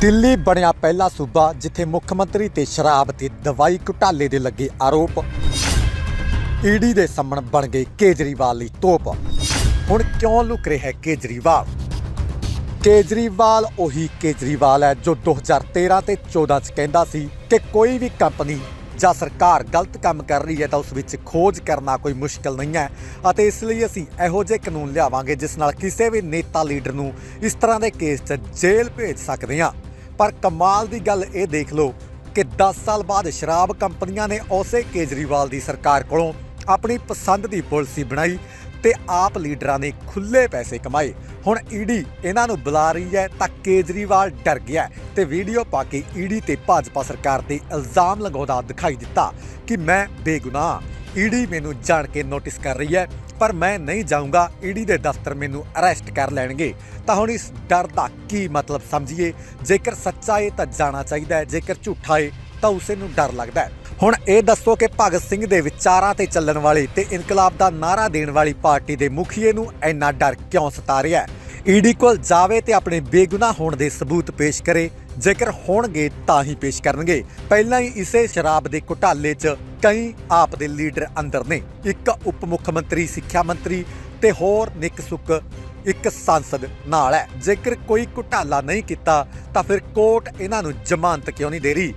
ਦਿੱਲੀ ਬਣਿਆ ਪਹਿਲਾ ਸੂਬਾ, ਜਿੱਥੇ ਮੁੱਖ ਮੰਤਰੀ ਤੇ ਸ਼ਰਾਬ ਤੇ ਦਵਾਈ ਘੁਟਾਲੇ ਦੇ ਲੱਗੇ ਆਰੋਪ। ਈਡੀ ਦੇ ਸਾਹਮਣ ਬਣ ਗਏ ਕੇਜਰੀਵਾਲ ਲਈ ਤੋਪ। ਹੁਣ ਕਿਉਂ ਲੁਕ ਰਿਹਾ ਕੇਜਰੀਵਾਲ? ਕੇਜਰੀਵਾਲ ਉਹੀ ਕੇਜਰੀਵਾਲ ਹੈ ਜੋ 2013 ਤੇ 14 ਚ ਕਹਿੰਦਾ ਸੀ ਕਿ ਕੋਈ ਵੀ ਕੰਪਨੀ ਜਾਂ ਸਰਕਾਰ ਗਲਤ ਕੰਮ ਕਰ ਰਹੀ ਹੈ ਤਾਂ ਉਸ ਵਿੱਚ ਖੋਜ ਕਰਨਾ ਕੋਈ ਮੁਸ਼ਕਲ ਨਹੀਂ ਹੈ ਅਤੇ ਇਸ ਲਈ ਅਸੀਂ ਇਹੋ ਜਿਹੇ ਕਾਨੂੰਨ ਲਿਆਵਾਂਗੇ ਜਿਸ ਨਾਲ ਕਿਸੇ ਵੀ ਨੇਤਾ ਲੀਡਰ ਨੂੰ ਇਸ ਤਰ੍ਹਾਂ ਦੇ ਕੇਸ 'ਚ ਜੇਲ੍ਹ ਭੇਜ ਸਕਦੇ ਹਾਂ। ਪਰ ਕਮਾਲ ਦੀ ਗੱਲ ਇਹ ਦੇਖ ਲਓ ਕਿ 10 ਸਾਲ ਬਾਅਦ ਸ਼ਰਾਬ ਕੰਪਨੀਆਂ ਨੇ ਉਸੇ ਕੇਜਰੀਵਾਲ ਦੀ ਸਰਕਾਰ ਕੋਲੋਂ ਆਪਣੀ ਪਸੰਦ ਦੀ ਪਾਲਿਸੀ ਬਣਾਈ ਤੇ ਆਪ ਲੀਡਰਾਂ ਨੇ ਖੁੱਲੇ ਪੈਸੇ ਕਮਾਏ। ਹੁਣ ਈਡੀ ਇਹਨਾਂ ਨੂੰ ਬੁਲਾ ਰਹੀ ਹੈ ਤਾਂ ਕੇਜਰੀਵਾਲ ਡਰ ਗਿਆ ਹੈ ਤੇ ਵੀਡੀਓ ਪਾ ਕੇ ਈਡੀ ਤੇ ਭਾਜਪਾ ਸਰਕਾਰ ਤੇ ਇਲਜ਼ਾਮ ਲਗਾਉਂਦਾ ਦਿਖਾਈ ਦਿੱਤਾ ਕਿ ਮੈਂ ਬੇਗੁਨਾਹ ਈਡੀ ਮੈਨੂੰ ਜਾਣ ਕੇ ਨੋਟਿਸ ਕਰ ਰਹੀ ਹੈ ਪਰ ਮੈਂ ਨਹੀਂ ਜਾਊਂਗਾ। ਈਡੀ ਦੇ ਦਫ਼ਤਰ ਮੈਨੂੰ ਅਰੈਸਟ ਕਰ ਲੈਣਗੇ। ਤਾਂ ਹੁਣ ਇਸ ਡਰ ਦਾ ਕੀ ਮਤਲਬ ਸਮਝੀਏ? ਜੇਕਰ ਸੱਚਾ ਏ ਤਾਂ ਜਾਣਾ ਚਾਹੀਦਾ ਹੈ, ਜੇਕਰ ਝੂਠਾ ਏ ਤਾਂ ਉਸੇ ਨੂੰ ਡਰ ਲੱਗਦਾ ਹੈ। ਹੁਣ ਇਹ ਦੱਸੋ ਕਿ ਭਗਤ ਸਿੰਘ ਦੇ ਵਿਚਾਰਾਂ ਤੇ ਚੱਲਣ ਵਾਲੇ ਤੇ ਇਨਕਲਾਬ ਦਾ ਨਾਰਾ ਦੇਣ ਵਾਲੀ ਪਾਰਟੀ ਦੇ ਮੁਖੀਏ ਨੂੰ ਇੰਨਾ ਡਰ ਕਿਉਂ ਸਤਾ ਰਿਹਾ ਹੈ? ਈਡੀ ਕੋਲ ਜਾਵੇ ਤੇ ਆਪਣੇ ਬੇਗੁਨਾਹ ਹੋਣ ਦੇ ਸਬੂਤ ਪੇਸ਼ ਕਰੇ। ਜੇਕਰ ਹੋਣਗੇ ਤਾਂ ਹੀ ਪੇਸ਼ ਕਰਨਗੇ। ਪਹਿਲਾਂ ਹੀ ਇਸੇ ਸ਼ਰਾਬ ਦੇ ਘੁਟਾਲੇ 'ਚ ਕਈ ਆਪ ਦੇ ਲੀਡਰ ਅੰਦਰ ਨੇ। ਇੱਕ ਉਪ ਮੁੱਖ ਮੰਤਰੀ ਸਿੱਖਿਆ ਮੰਤਰੀ ਤੇ ਹੋਰ ਨਿੱਕ ਸੁੱਕ ਇੱਕ ਸੰਸਦ ਨਾਲ ਹੈ। ਜੇਕਰ ਕੋਈ ਘੁਟਾਲਾ ਨਹੀਂ ਕੀਤਾ, ਤਾਂ ਫਿਰ ਕੋਰਟ ਇਹਨਾਂ ਨੂੰ ਜ਼ਮਾਨਤ ਕਿਉਂ ਨਹੀਂ ਦੇ ਰਹੀ?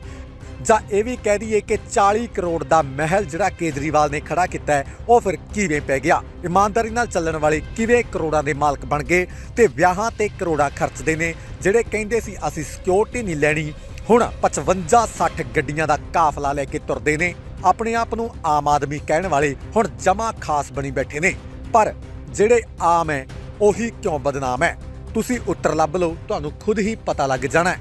ਜਾਂ ਇਹ ਵੀ ਕਹਿ ਦਈਏ ਕਿ 40 ਕਰੋੜ ਦਾ ਮਹਿਲ ਜਿਹੜਾ ਕੇਜਰੀਵਾਲ ਨੇ ਖੜਾ ਕੀਤਾ ਹੈ, ਉਹ ਫਿਰ ਕਿਵੇਂ ਪੈ ਗਿਆ? ਇਮਾਨਦਾਰੀ ਨਾਲ ਚੱਲਣ ਵਾਲੇ ਕਿਵੇਂ ਕਰੋੜਾਂ ਦੇ ਮਾਲਕ ਬਣ ਗਏ ਤੇ ਵਿਆਹਾਂ ਤੇ ਕਰੋੜਾਂ ਖਰਚਦੇ ਨੇ, ਜਿਹੜੇ ਕਹਿੰਦੇ ਸੀ ਅਸੀਂ ਸਿਕਿਉਰਿਟੀ ਨਹੀਂ ਲੈਣੀ, ਹੁਣ 55 60 ਗੱਡੀਆਂ ਦਾ ਕਾਫਲਾ ਲੈ ਕੇ ਤੁਰਦੇ ਨੇ। ਆਪਣੇ ਆਪ ਨੂੰ ਆਮ ਆਦਮੀ ਕਹਿਣ ਵਾਲੇ ਹੁਣ ਜਮਾ ਖਾਸ ਬਣੀ ਬੈਠੇ ਨੇ। ਪਰ ਜਿਹੜੇ ਆਮ ਹੈ, ਉਹੀ ਕਿਉਂ ਬਦਨਾਮ ਹੈ? ਤੁਸੀਂ ਉੱਤਰ ਲੱਭ ਲਓ, ਤੁਹਾਨੂੰ ਖੁਦ ਹੀ ਪਤਾ ਲੱਗ ਜਾਣਾ ਹੈ।